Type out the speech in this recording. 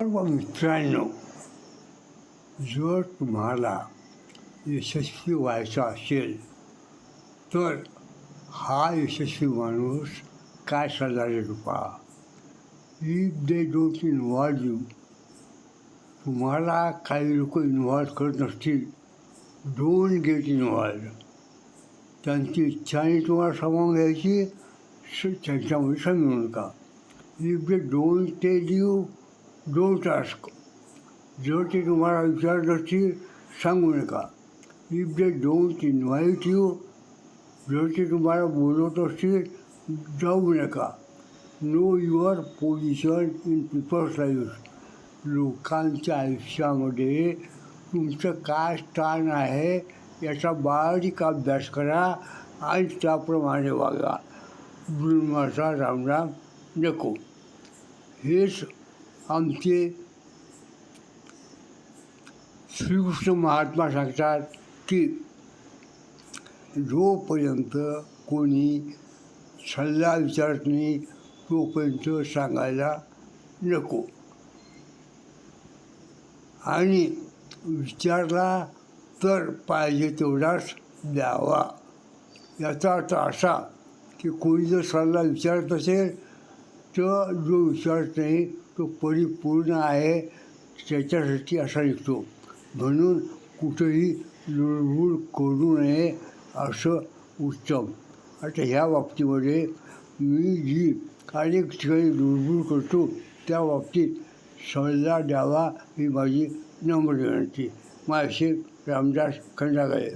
सर्व मित्रांनो जर तुम्हाला यशस्वी व्हायचं असेल तर हा यशस्वी माणूस काय सल्ला पहा if they don't involve you तुम्हाला काही लोक इन्व्हॉल्व करत नसतील डोंट गेट इन्व्हॉल्व त्यांची इच्छाने तुम्हाला सामावून घ्यायची स- त्यांच्यामध्ये समजू नका if they don't tell you don't ask जर ते तुम्हाला विचारत असतील सांगू नका. If they don't invite you जर ते तुम्हाला बोलवत असतील जाऊ नका. Know your position in people's life लोकांच्या आयुष्यामध्ये तुमचं काय स्थान आहे याचा बारीक अभ्यास करा आणि त्याप्रमाणे वागा. ब्रह्माचा रामराम नको. हेच आमचे श्रीकृष्ण महात्मा सांगतात की जोपर्यंत कोणी सल्ला विचारत नाही तोपर्यंत सांगायला नको. आणि विचारला तर पाहिजे तेवढाच द्यावा. याचा अर्थ असा की कोणी जर सल्ला विचारत असेल तर जो विचारत नाही तो परिपूर्ण आहे त्याच्यासाठी असा निघतो म्हणून कुठेही लुडबुड करू नये असं उत्तम. आता ह्या बाबतीमध्ये मी जी अनेक ठिकाणी लुडबुड करतो त्या बाबतीत सल्ला द्यावा ही माझी नम्र विनंती. माझे रामदास खंडागळे.